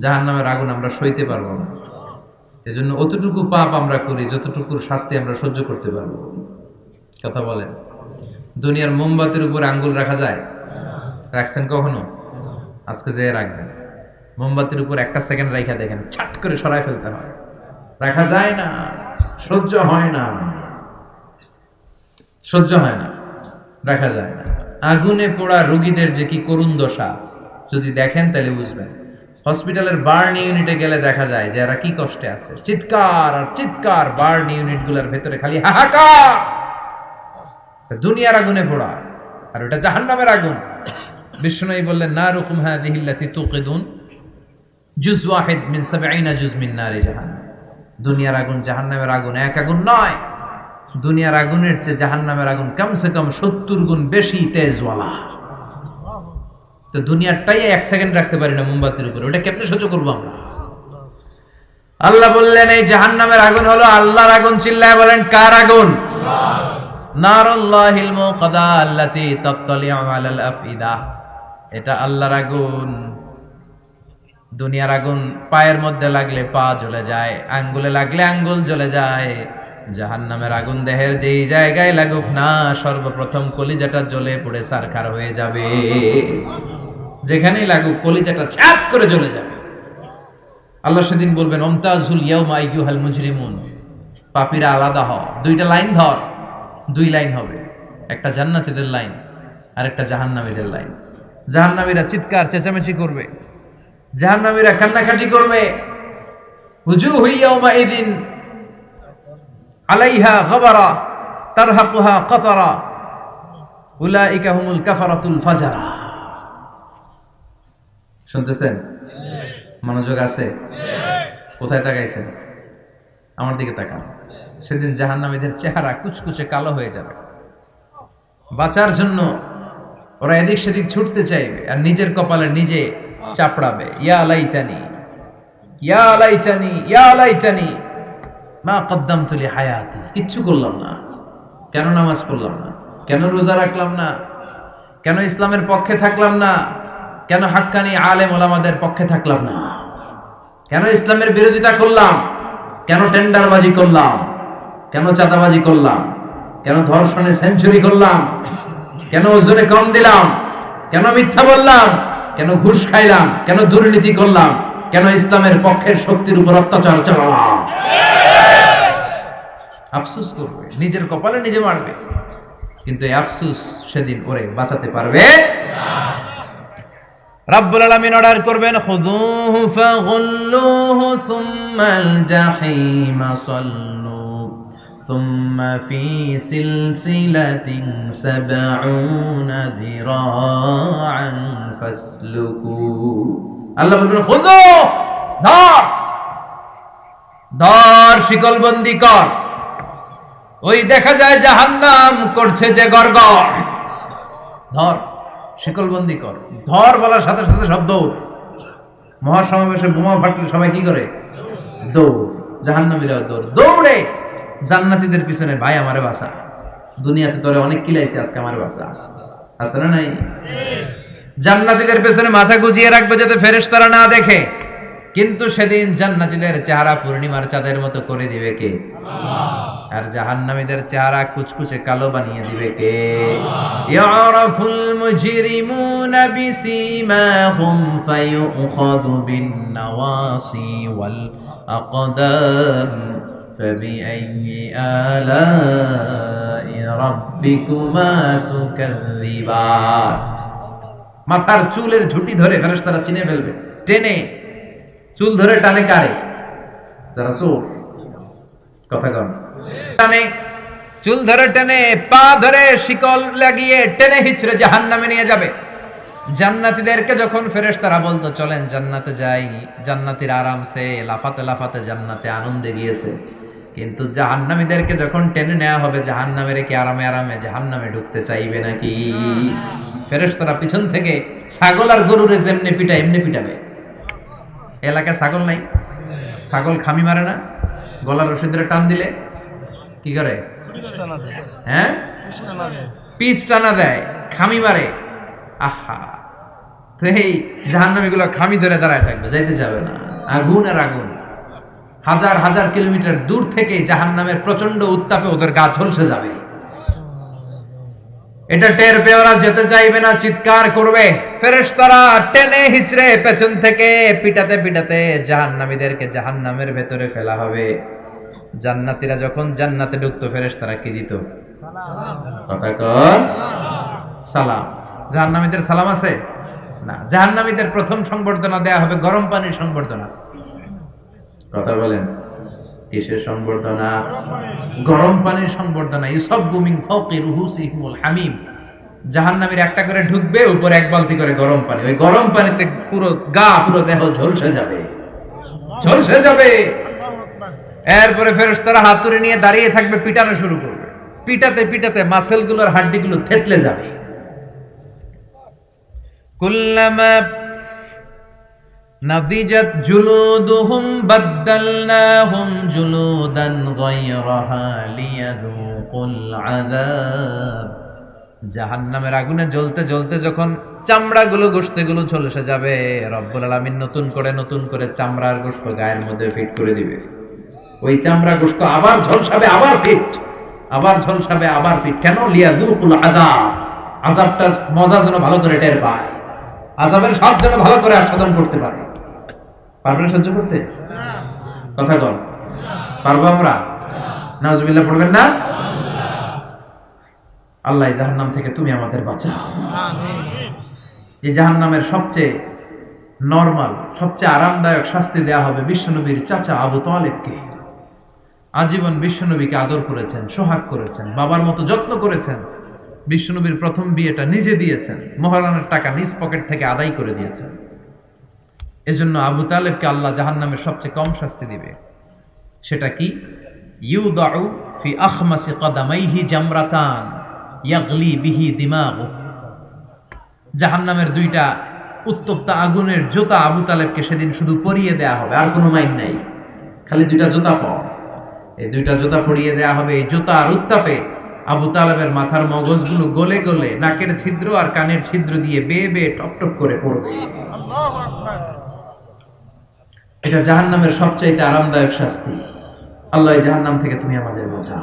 জাহান নামের আগুন আমরা সইতে পারব না। এজন্য অতটুকু পাপ আমরা করি, যতটুকুর শাস্তি আমরা সহ্য করতে পারব। কথা বলেন। দুনিয়ার মোমবাতির উপর আঙ্গুল রাখা যায়? রাখছেন কখনো? আজকে যে রাখবেন। মোমবাতির উপর একটা সেকেন্ড রাখা দেখেন, ছাট করে সরাই ফেলতে হয়। রাখা যায় না, সহ্য হয় না। সহ্য হয় না, রাখা যায় না। আগুনে পোড়া রোগীদের যে কি করুণ দশা, যদি দেখেন তাহলে বুঝবেন। হসপিটালের বার্ন ইউনিটে গেলে দেখা যায় যে এরা কি কষ্টে আছে। চিৎকার আর চিৎকার বার্ন ইউনিটগুলার ভেতরে খালি হাহাকার। দুনিয়ার আগুনে পোড়া। আর ওটা জাহান্নামের আগুন। বিষ্ণুই বললেন না রুকুম হ্যাঁ দিহিল্লাতি তুকিদুন জুজ ওয়াহিদ মিন সাবঈনা জুজ মিন নারি জাহান্নাম। দুনিয়ার আগুন জাহান্নামের আগুন এক আগুন নয়। দুনিয়ার আগুনের চেয়ে জাহান্নামের আগুন কমসে কম সত্তর গুণ বেশি তেজওয়ালা। তো দুনিয়ারটাই এক সেকেন্ড রাখতে পারি না মোমবাতির উপরে। ওটা কেমনে সহ্য করব আমরা। আল্লাহ বললেন, এই জাহান্নামের আগুন হলো আল্লাহর আগুন, চিল্লায় বলেন, কার আগুন? এটা আল্লাহর আগুন। দুনিয়ার আগুন পায়ের মধ্যে লাগলে পা জ্বলে যায়, আঙ্গুলে লাগলে আঙ্গুল জ্বলে যায়। জাহান্নামের আগুন দেহের যেই জায়গায় লাগুক না, সর্বপ্রথম কলিজাটা জ্বলে পুড়ে সারখার হয়ে যাবে। যেখানেই লাগুক, কলিজাটা ছাপ করে জ্বলে যাবে। আল্লাহ সেদিন বলবেন, অমতাজুল ইয়াউমা আইয়ুহাল মুজরিমুন। পাপীরা আলাদা হ দুইটা লাইন ধর, দুই লাইন হবে। একটা জান্নাতীদের লাইন আর একটা জাহান্নামীদের লাইন। জাহান্নামীরা চিৎকার, চেঁচামেচি করবে। জাহান্নামীরা কান্নাকাটি করবে। হুজু হুইয়াউমা এদিন আলাইহা গবারা, তারহাকুহা কতরা, উলাইকা হুমুল কাফারাতুল ফাজারা। শুনতেছেন? মনোযোগ আছে? কোথায় তাকাইছেন? আমার দিকে তাকান। সেদিন জাহান্নামীদের চেহারা কুচকুচে কালো হয়ে যাবে। বাঁচার জন্য ওরা এদিক সেদিক ছুটতে চাইবে আর নিজের কপালে নিজে চাপড়াবে। ইয়া লাইতানি ইয়া লাইতানি ইয়া লাইতানি। মা কদ্দাম তুলি হায়াতি কিচ্ছু করলাম না। কেন নামাজ পড়লাম না? কেন রোজা রাখলাম না? কেন ইসলামের পক্ষে থাকলাম না? কেন হাক্কানি আলেম ওলামাদের পক্ষে থাকলাম না? কেন ইসলামের বিরোধিতা করলাম? কেন টেন্ডারবাজি করলাম? কেন চাঁদাবাজি করলাম? কেন ধর্ষণে সেঞ্চুরি করলাম? কেন ওজনে কম দিলাম? কেন মিথ্যা বললাম? কেন ঘুষ খাইলাম? কেন দুর্নীতি করলাম? কেন ইসলামের পক্ষের শক্তির উপর অত্যাচার চালানো আফসুস করবে, নিজের কপালে নিজে মারবে। কিন্তু এই আফসুস সেদিন ওরে বাঁচাতে পারবে রাব্বুল আলামিন অর্ডার করবেন খুদুহু ফাগুল্লুহু সুম্মাল জাহিম সাল্লু, সুম্মা ফি সিলসিলাতিন সাবউনা যিরাআন ফাসলুকু। আল্লাহ বলবেন খুদু ধর ধর, শিকলবন্দি কর। ওই দেখা যায় জাহান্নাম করছে যে গড়গড়। ধর, শিকলবন্দি কর। ধর বলার সাথে সাথে সব দৌড়। মহাসমাবেশে বোমা ফাটলে সবাই কি করে? দৌড়। জাহান্নামীরা দৌড়। দৌড়ে জান্নাতীদের পিছনে, ভাই, আমারে বাসা দুনিয়াতে তোরে অনেক কিলাইছে আজকে আমার বাসা আছে না নাই? জান্নাতীদের পেছনে মাথা গুজিয়ে রাখবে যাতে ফেরেশতারা না দেখে কিন্তু সেদিন জান্নাতীদের চেহারা পূর্ণিমার চাঁদের মতো করে দিবে কে আর জাহান্নামীদের চেহারা কুচকুচে কালো বানিয়ে দিবে কে ইয়ারাফুল মুজরিমুনা বিসীমাহুম ফায়ুখাযু বিন নাওয়াসি ওয়াল আকদাম فبأي آلاء ربكما تكذبان মাথার চুলের ঝুটি ধরে ফেরেশতারা চিনে ফেলবে। টেনে, চুল ধরে টানে কারে? যারা চোর। কথা কন। টানে, চুল ধরে টেনে, পা ধরে শিকল লাগিয়ে টেনে হিচড়ে জাহান নামে নিয়ে যাবে। জান্নাতীদেরকে যখন ফেরেস তারা বলতো, চলেন জান্নাতে যাই, জান্নাতির আরামসে, লাফাতে লাফাতে জান্নাতে আনন্দে গিয়েছে। কিন্তু জাহান্নামীদেরকে যখন টেনে নেওয়া হবে, জাহান্নামের কি আরামে আরামে জাহান্নামে ঢুকতে চাইবে নাকি? ফেরেশতারা পিছন থেকে ছাগল আর গরুরে যেমনি পিটা এমনি পিটাবে। এলাকায় ছাগল নাই। ছাগল খামি মারে না। গলার রশি ধরে টান দিলে কি করে? হ্যাঁ? পিচ টানা দেয়, খামি মারে। আহা! তো এই জাহান্নামীগুলো খামি ধরে দাঁড়ায় থাকবে, যাইতে যাবে না। আগুন আর আগুন। হাজার হাজার কিলোমিটার দূর থেকে জাহান্নামের প্রচণ্ড উত্তাপে ওদের গা ঝলসে যাবে। এটা টের পেয়ে ওরা যেতে চাইবে না, চিৎকার করবে। ফেরেশতারা টেনে হিচড়ে পেছন থেকে পিটাতে পিটাতে জাহান্নামীদেরকে জাহান্নামের ভেতরে ফেলা হবে। জান্নাতীরা যখন জান্নাতে ঢুকতো, ফেরেশতারা কি দিত? কথা কর সালাম। জাহান্নামীদের সালাম আছে? না। জাহান্নামীদের প্রথম সংবর্ধনা দেয়া হবে, গরম পানির সংবর্ধনা। কথা বলেন। কিসের সংবর্ধনা? গরম পানির সংবর্ধনা। ইসব বুমিং ফাওকি রুহুসিহিমুল হামিম। জাহান্নামীর একটা করে ঢুকবে, উপরে এক বালতি করে গরম পানি। ওই গরম পানিতে পুরো গা, পুরো দেহ ঝলসে যাবে। ঝলসে যাবে। এরপরে ফেরেশতারা হাতুড়ি নিয়ে দাঁড়িয়ে থাকবে, পিটানো শুরু করবে। পিটাতে পিটাতে মাসেলগুলোর মাসেলগুলোর হাড্ডিগুলো থেতলে যাবে। نضجت جلودهم بدلناهم جلودا غيرها ليذوقوا العذاب জাহান্নামের আগুনে জ্বলতে জ্বলতে যখন চামড়াগুলো গোশতেগুলো ঝলসে যাবে রব্বুল আলামিন নতুন করে নতুন করে চামড়ার গোশত গায়ের মধ্যে ফিট করে দিবে ওই চামড়া গোশত আবার ঝলসাবে আবার ফিট আবার ঝলসাবে আবার ফিট কেন লিয়াজুকুল আযাব আযাবটার মজা যেন ভালো করে টের পায় আযাবের স্বাদ যেন ভালো করে আস্বাদন করতে পারে পারবেন সহ্য করতে? কথা কর পারব আমরা? নাজবিল্লাহ পড়বেন না? আল্লাহ এই জাহান্নাম থেকে তুমি আমাদের বাঁচাও। এই জাহান্নামের সবচেয়ে নর্মাল সবচেয়ে আরামদায়ক শাস্তি দেয়া হবে বিশ্বনবীর চাচা আবু তালেবকে। আজীবন বিশ্বনবীকে আদর করেছেন, সোহাগ করেছেন, বাবার মতো যত্ন করেছেন। বিশ্বনবীর প্রথম বিয়েটা নিজে দিয়েছেন, মহারানার টাকা নিজ পকেট থেকে আদায় করে দিয়েছেন। এজন্য আবু তালেবকে আল্লাহ জাহান্নামের সবচেয়ে কম শাস্তি দিবে। সেটা কি? ইউদাউ ফি আখমাসি কদামাইহি জামরাতান ইয়াগলি বিহি দিমাগু। জাহান্নামের দুইটা উত্তপ্ত আগুনের জোতা আবু তালেবকে সেদিন শুধু পরিয়ে দেয়া হবে, আর কোনো মাইন নাই। খালি দুইটা জোতা পাও এই দুইটা জোতা পরিয়ে দেয়া হবে, এই জোতা আর উত্তাপে আবু তালেবের মাথার মগজগুলো গলে গলে নাকের ছিদ্র আর কানের ছিদ্র দিয়ে বেয়ে বেয়ে টপ টপ করে পড়বে। এটা জাহান্নামের সবচাইতে আরামদায়ক শাস্তি। আল্লাহ এই জাহান্নাম থেকে তুমি আমাদের বাঁচাও।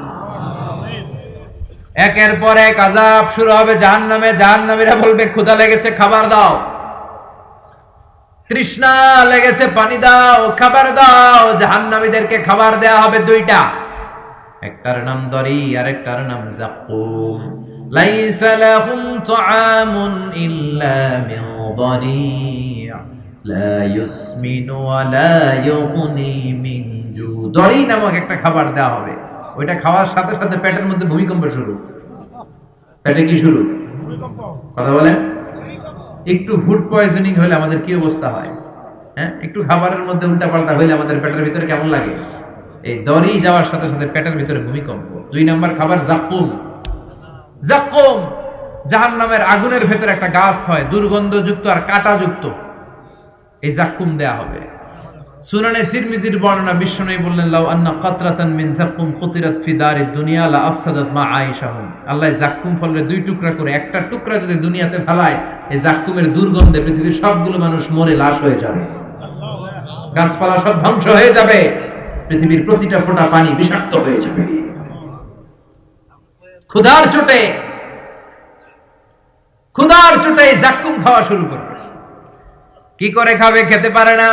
একের পর এক আজাব শুরু হবে জাহান্নামে। জাহান্নামীরা বলবে, ক্ষুধা লেগেছে, খাবার দাও। তৃষ্ণা লেগেছে, পানি দাও, খাবার দাও। জাহান্নামীদেরকে খাবার দেয়া হবে দুইটা। একটার নাম দরি আর একটার নাম জাকুম। লাইসা তুআমুন ইল্লা মিন দরি' লা ইউসমিনু ওয়া লা ইউগনি মিন জু দরি নামক একটা খাবার দেওয়া হবে। ওইটা খাওয়ার সাথে সাথে পেটের মধ্যে ভূমিকম্প শুরু। পেটে কি শুরু? কথা বলেন? একটু ফুড পয়জনিং হলে আমাদের কি অবস্থা হয়? হ্যাঁ? একটু খাবারের মধ্যে উল্টাপাল্টা হলে আমাদের পেটের ভিতরে কেমন লাগে? এই দড়ি যাওয়ার সাথে সাথে পেটের ভিতরে ভূমিকম্প। দুই নাম্বার খাবার জাকুম জাকুম জাহান নামের আগুনের ভেতরে একটা গাছ হয় দুর্গন্ধযুক্ত আর কাঁটাযুক্ত। এই জাকুম দেয়া হবে। সুনানে তিরমিজির বর্ণনা বিশ্বনবী বললেন, লাউ আন্না কাতরাতান মিন জাকুম কুতিরাত ফি দারি দুনিয়া লা আফসাদাত মা আয়েশাহুম। আল্লাহ জাকুম ফলের দুই টুকরা করে, একটা টুকরা যদি দুনিয়াতে ফেলায়, এই জাকুমের দুর্গন্ধে পৃথিবীর সবগুলো মানুষ মরে, লাশ হয়ে যাবে। গাছপালা সব ধ্বংস হয়ে যাবে। পৃথিবীর প্রতিটা ফোঁটা পানি বিষাক্ত হয়ে যাবে। ক্ষুধার চোটে ক্ষুধার চোটে জাকুম খাওয়া শুরু করবে। কি করে খাবে খেতে পারে না?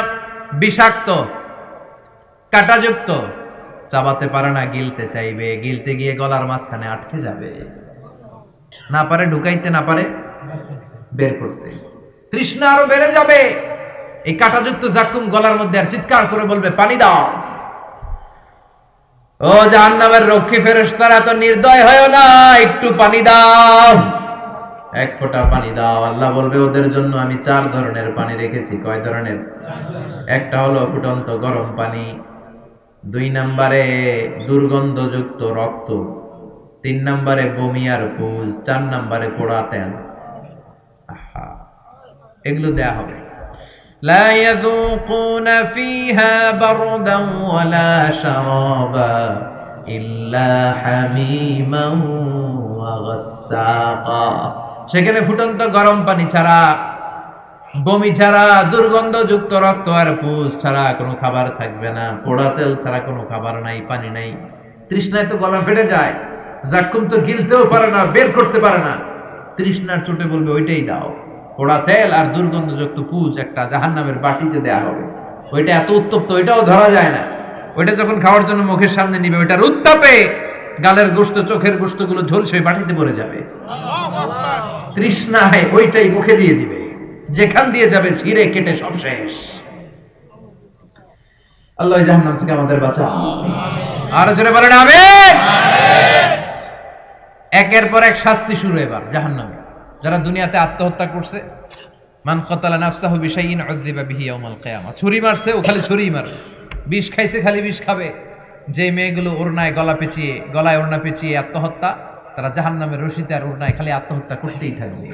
বিষাক্ত, কাটাযুক্ত, চাবাতে পারে না, গিলতে চাইবে, গিলতে গিয়ে গলার মাঝখানে আটকে যাবে। না পারে, ঢুকাইতে না পারে, বের করতে। তৃষ্ণা আরও বেড়ে যাবে। এই কাটাযুক্ত জাকুম গলার মধ্যে আর চিৎকার করে বলবে, পানি দাও। ও জাহান্নামের রক্ষী ফেরেশতারা এত নির্দয় হয় না, একটু পানি দাও। এক ফোঁটা পানি দাও আল্লাহ বলবে ওদের জন্য আমি চার ধরনের পানি রেখেছি কয় ধরনের একটা হলো ফুটন্ত গরম পানি দুই নম্বরে দুর্গন্ধযুক্ত রক্ত তিন নম্বরে বমি আর পুজ চার নম্বরে পোড়া তেল আহা, এগুলো দেয়া হবে لا يذوقون فيها بردا ولا شرابا إلا حميما وغساقا সেখানে ফুটন্ত গরম পানি ছাড়া, বমি ছাড়া, দুর্গন্ধযুক্ত রক্ত আর পুষ ছাড়া কোনো খাবার থাকবে না। পোড়া তেল ছাড়া কোনো খাবার নাই, পানি নাই। তৃষ্ণায় তো গলা ফেটে যায়। জাক্কুম তো গিলতেও পারে না, বের করতে পারে না। তৃষ্ণার চোটে বলবে, ওইটাই দাও। পোড়া তেল আর দুর্গন্ধযুক্ত পুষ একটা জাহান নামের বাটিতে দেয়া হবে। ওইটা এত উত্তপ্ত, ওইটাও ধরা যায় না। ওইটা যখন খাওয়ার জন্য মুখের সামনে নিবে, ওইটার উত্তাপে গালের গোস্ত চোখের গোস্তগুলো ঝলসে বাটিতে পড়ে যাবে। তৃষ্ণায় ওইটাই মুখে দিয়ে দিবে। যেখান দিয়ে যাবে ছিঁড়ে কেটে সব শেষ। আল্লাহ জাহান্নাম থেকে আমাদের বাঁচা আর জোরে বলেন, আমিন। একের পর এক শাস্তি শুরু এবার জাহান্নামে। যারা দুনিয়াতে আত্মহত্যা করছে, মান কতালা ছুরি মারছে ও খালি ছুরিই মারবে। বিষ খাইছে, খালি বিষ খাবে। যে মেয়েগুলো ওড়নায় গলা পেঁচিয়ে, গলায় ওড়না পেঁচিয়ে আত্মহত্যা, তারা জাহান্নামের রশিতে আর ওড়নায় খালি আত্মহত্যা করতেই থাকবে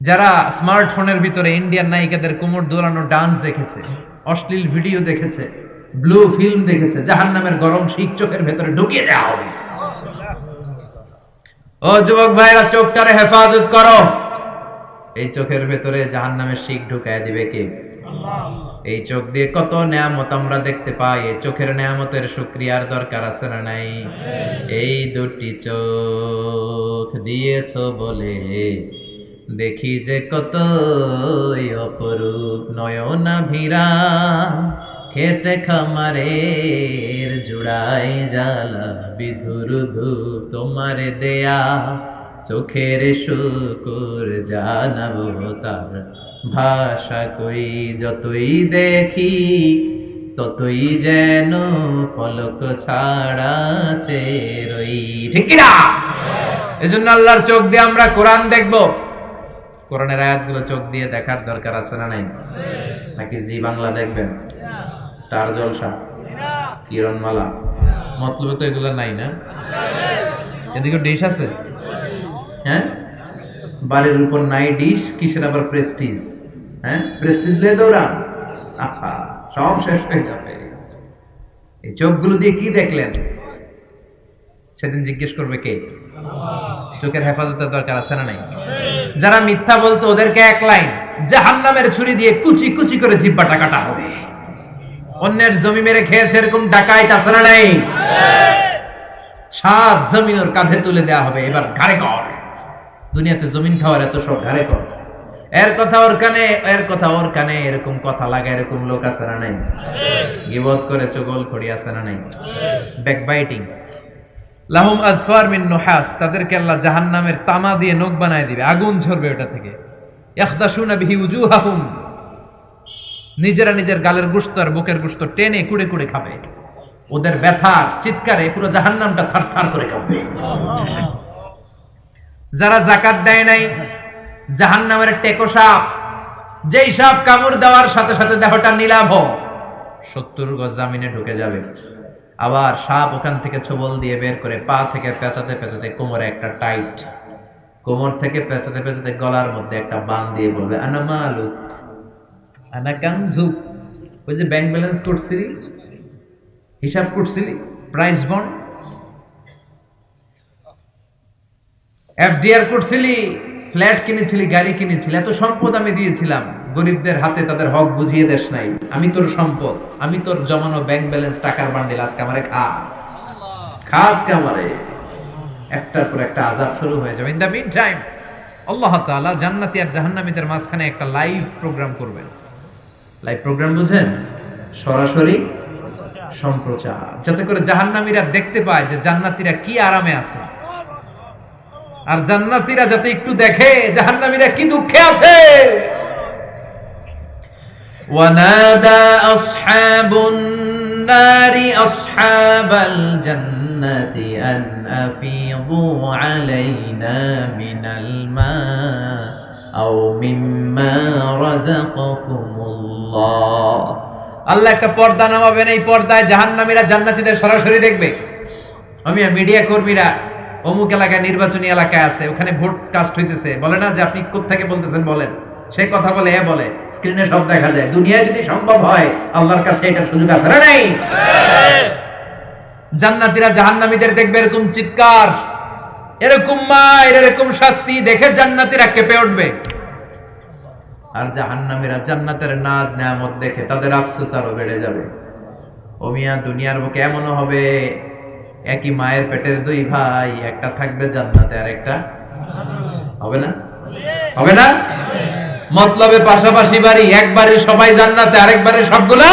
যারা স্মার্টফোনের ভিতরে ইন্ডিয়ান নায়িকাদের কোমর দোলানো ডান্স দেখেছে, অশ্লীল ভিডিও দেখেছে, ব্লু ফিল্ম দেখেছে, জাহান্নামের গরম শীত চোখের ভেতরে ঢুকিয়ে দেওয়া হবে। ও যুবক ভাইরা, চোখটারে হেফাজত করো। এই চোখের ভেতরে জাহান্নামের শিখ ঢুকায় দিবে কে? এই চোখ দিয়ে কত নেয়ামত আমরা দেখতে পাই, এই চোখের নেয়ামতের শুক্রিয়ার দরকার আছে না নাই? এই দুটি চোখ দিয়েছ বলে দেখি যে কত অপরূপ নয়না ভিরা খেতে খামারের জুড়াই জ্বালা বিধুরুধু তোমারে দেয়া। চোখের শুকুর জানাব তার ভাষা কই যতই দেখি, ততই যেন পলক ছাড়া চেরই ঠিক না এজন্য আল্লাহর চোখ দিয়ে আমরা কোরআন দেখব। কোরআনের আয়াতগুলো চোখ দিয়ে দেখার দরকার আছে না নাই? নাকি জি বাংলা দেখবেন? স্টার জলসা, কিরণমালা। মতলবে তো এগুলো নাই না? এদিকে ডিশ আছে? হ্যাঁ? বাড়ির উপর নাই ডিশ, কিসের আবার প্রেস্টিজ হ্যাঁ? প্রেস্টিজ লে দৌড়ান। আহা, সব শেষ হয়ে যাবে। এই চোখগুলো দিয়ে কি দেখলেন? সেদিন জিজ্ঞেস করবে কে? চোখের হেফাজতের দরকার আছে না নাই? যারা মিথ্যা বলতো ওদেরকে এক লাইন, জাহান্নামের ছুরি দিয়ে কুচি কুচি করে জিব্বাটা কাটা হবে। অন্যের জমি মেরে খেয়েছে এরকম ডাকাইত না নাই? সাত জমিন ওর কাঁধে তুলে দেয়া হবে। এবার ঘাড়ে কর। দুনিয়াতে জমিন খাওয়ার এত সব ঘাড়ে কর। এর কথা ওর কানে, এর কথা ওর কানে, এরকম কথা লাগা এরকম লোক আছে না নাই? গিবত করে চগল খড়ি আছে না নাই? ব্যাকবাইটিং লাহুম আজফার মিন নুহাস, তাদেরকে আল্লাহ জাহান্নামের তামা দিয়ে নখ বানায় দিবে, আগুন ঝরবে ওটা থেকে। ইয়াখদাশুনা বিহি উজুহাহুম। নিজেরা নিজের গালের গুস্ত আর বুকের গুস্ত টেনে কুড়ে কুড়ে খাবে। ওদের ব্যথার চিৎকারে পুরো জাহান্নামটা থারথার করে কাঁপবে যারা জাকাত দেয় নাই, জাহান্নামের টেকো সাপ, যেই সাপ কামড় দেওয়ার সাথে সাথে দেহটা নীলাভ, সত্তর গজ জামিনে ঢুকে যাবে। আবার সাপ ওখান থেকে ছবল দিয়ে বের করে পা থেকে পেঁচাতে পেঁচাতে কোমরে একটা টাইট, কোমর থেকে পেঁচাতে পেঁচাতে গলার মধ্যে একটা বান দিয়ে বলবে, আনা মালুক, আনা কামঝুক ওই যে ব্যাংক ব্যালেন্স করছিলি, হিসাব করছিলি প্রাইস বন্ড এফডিআর করছিলি, ফ্ল্যাট কিনেছিলি, গাড়ি কিনেছিলি, এত সম্পদ আমি দিয়েছিলাম। গরিবদের হাতে তাদের হক বুঝিয়ে দেশ নাই। আমি তোর সম্পদ, আমি তোর জমানো ব্যাংক ব্যালেন্স টাকার বান্ডিল আজকে আমারে খা। খাস কামারে একটার পর একটা আজাব শুরু হয়ে যাবে। ইন দ্য মিন টাইম আল্লাহ তাআলা জান্নাতি আর জাহান্নামীদের মাঝখানে একটা লাইভ প্রোগ্রাম করবেন। লাইভ প্রোগ্রাম বুঝেন? সরাসরি সম্প্রচার। যাতে করে জাহান্নামীরা দেখতে পায় যে জান্নাতীরা কি আরামে আছে। আর জান্নাতীরা যাতে একটু দেখে জাহান্নামীরা কি দুঃখে আছে ونادى أصحاب النار أصحاب الجنة أن أفيضوا علينا من الماء أو مما رزقكم الله আল্লাহ একটা পর্দা নামাবেন এই পর্দায় জাহান্নামীরা জান্নাতীদের সরাসরি দেখবে আমি মিডিয়া কর্মীরা অমুক এলাকায় নির্বাচনী এলাকায় আছে, ওখানে ভোট কাস্ট হইতেছে। বলে না যে আপনি কোথেকে বলতেছেন বলেন? সে কথা বলে, এ বলে। স্ক্রিনে সব দেখা যায়। দুনিয়ায় যদি সম্ভব হয়, আল্লাহর কাছে এটার সুযোগ আছে না নাই? জান্নাতীরা জাহান্নামীদের দেখবে এরকম চিৎকার, এরকম মায়ের, এরকম শাস্তি দেখে জান্নাতীরা কেঁপে উঠবে। আর জাহান্নামীরা জান্নাতের নাজ, নেয়ামত দেখে তাদের আফসোস আরও বেড়ে যাবে। ও মিয়া, দুনিয়ার বুকে এমনও হবে একই মায়ের পেটের দুই ভাই একটা থাকবে জান্নাতে আর একটা হবে না? হবে না? মতলবে পাশাপাশি বাড়ি একবারে সবাই জান্নাতে আরেকবারে সবগুলা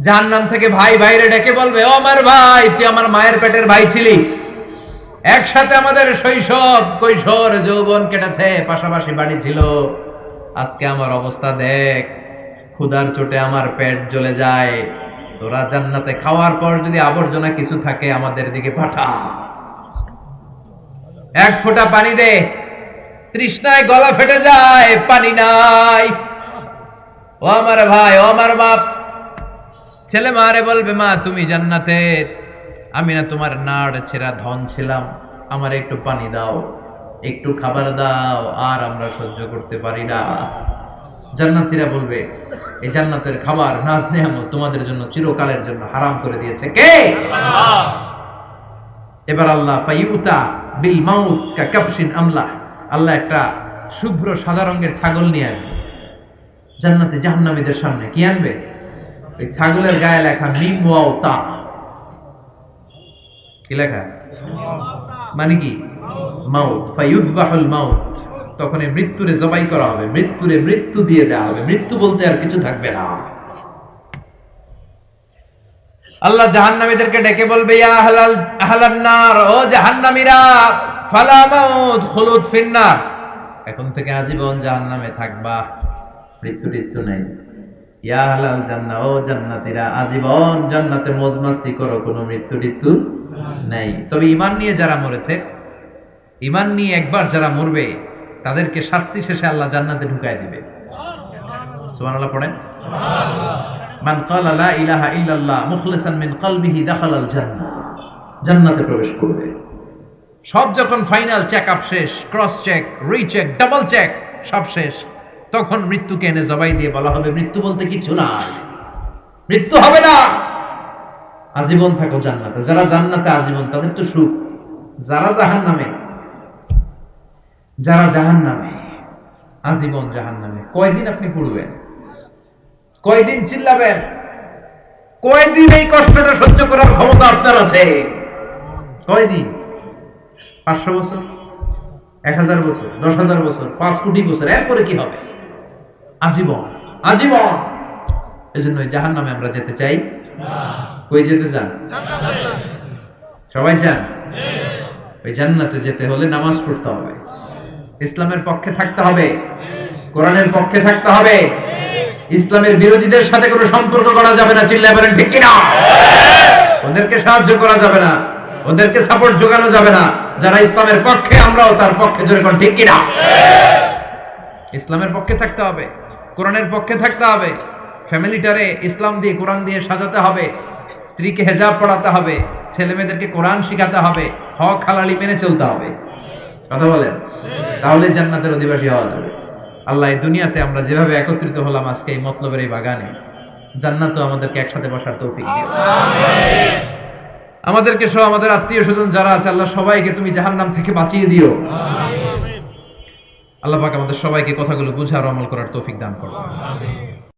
জাহান্নাম থেকে ভাই বাইরে ডেকে বলবে ও আমার ভাই তুই আমার মায়ের পেটের ভাই ছিলি। একসাথে আমাদের শৈশব কৈশোর যৌবন কেটেছে পাশাপাশি বাড়ি ছিল। আজকে আমার অবস্থা দেখ ক্ষুধার চোটে আমার পেট জ্বলে যায়। তোরা জান্নাতে খাওয়ার পর যদি আবর্জনা কিছু থাকে আমাদের দিকে পাঠা। এক ফোঁটা পানি দে। তৃষ্ণায় গলা ফেটে যায়, পানি নাই। ও আমার ভাই, ও আমার বাপ। ছেলে মারে বলবে, মা, তুমি জান্নাতে। আমি না তোমার নাড় ছেঁড়া ধন ছিলাম। আমার একটু পানি দাও, একটু খাবার দাও, আর আমরা সহ্য করতে পারি না। জান্নাতীরা বলবে এই জান্নাতের খাবার নাজ নেহামত তোমাদের জন্য চিরকালের জন্য হারাম করে দিয়েছে। কে? এবার আল্লাহ, ফাইউতা বিল মাউত কা কাপসিন আমলা আল্লাহ একটা শুভ্র সাদা রঙের ছাগল নিয়ে আসবে। জান্নাতে জাহান্নামীদের সামনে কি আনবে? ওই ছাগলের গায়ে লেখা মিম ওয়াও তা। কি লেখা? মানে কি? মাউত। মাউত। তখন এই মৃত্যুরে জবাই করা হবে। মৃত্যুরে মৃত্যু দিয়ে দেওয়া হবে। মৃত্যু বলতে আর কিছু থাকবে না। আল্লাহ জাহান্নামীদেরকে ডেকে বলবে ইয়া ও জাহান্নামীরা ফালা মাউত খুলুদ ফিন্নার। এখন থেকে আজীবন জাহান্নামে থাকবা। মৃত্যু নেই। ইয়া হালাল জান্না ও জান্নাতীরা আজীবন জান্নাতে মজমাস্তি করো। কোনো মৃত্যু টিত্যু নেই। তবে ইমান নিয়ে যারা মরেছে ইমান নিয়ে একবার যারা মরবে তাদেরকে শাস্তি শেষে আল্লাহ জান্নাতে ঢুকায় দিবে। সুবহানাল্লাহ পড়েন? মান ক্বালা লা ইলাহা ইল্লাল্লাহ মুখলিসান মিন কলবিহি দাখালাল জান্নাহ জান্নাতে প্রবেশ করবে। সব যখন ফাইনাল চেক আপ শেষ cross check recheck double check সব শেষ তখন মৃত্যুকে এনে জবাই দিয়ে বলা হবে মৃত্যু বলতে কিছু না মৃত্যু হবে না। আজীবন থাকো জান্নাতে। যারা জান্নাতে আজীবন তাদের তো সুখ। যারা জাহান নামে যারা জাহান নামে আজীবন জাহান নামে কয়দিন আপনি পড়বেন? কয়দিন চিল্লাবেন? কয়দিন এই কষ্টটা সহ্য করার ক্ষমতা আপনার আছে? কয়দিন? পাঁচশো বছর? এক হাজার বছর? দশ হাজার বছর? পাঁচ কোটি বছর? এরপরে কি হবে? আজীবন। আজীবন! এই জন্য জাহান নামে আমরা যেতে চাই। কই যেতে চান? সবাই চান? ওই জান্নাতে যেতে হলে নামাজ পড়তে হবে। ইসলামের পক্ষে থাকতে হবে। কোরআনের পক্ষে থাকতে হবে। ইসলামের বিরোধীদের সাথে কোনো সম্পর্ক করা যাবে না। চিল্লায় বলেন, ঠিক কিনা? ওদেরকে সাহায্য করা যাবে না। ওদেরকে সাপোর্ট যোগানো যাবে না। যারা ইসলামের পক্ষে, আমরাও তার পক্ষে। জোরে কোন, ঠিক কিনা? ইসলামের পক্ষে থাকতে হবে। কোরআনের পক্ষে থাকতে হবে। ফ্যামিলিটারে ইসলাম দিয়ে কোরআন দিয়ে সাজাতে হবে। স্ত্রীকে হেজাব পড়াতে হবে। ছেলে মেয়েদেরকে কোরআন শিখাতে হবে। হক হালালি মেনে চলতে হবে। কথা বলেন? তাহলে জান্নাতের অধিবাসী হওয়া যাবে। আল্লাহ, এই দুনিয়াতে আমরা যেভাবে একত্রিত হলাম আজকে এই মতলবের এই বাগানে, জান্নাতও আমাদেরকে একসাথে বসার তৌফিক আমাদেরকে সহ আমাদের আত্মীয় স্বজন যারা আছে, আল্লাহ সবাইকে তুমি জাহান্নাম থেকে বাঁচিয়ে দিও। আল্লাহ পাক আমাদের সবাইকে কথাগুলো বুঝার আমল করার তৌফিক দান করো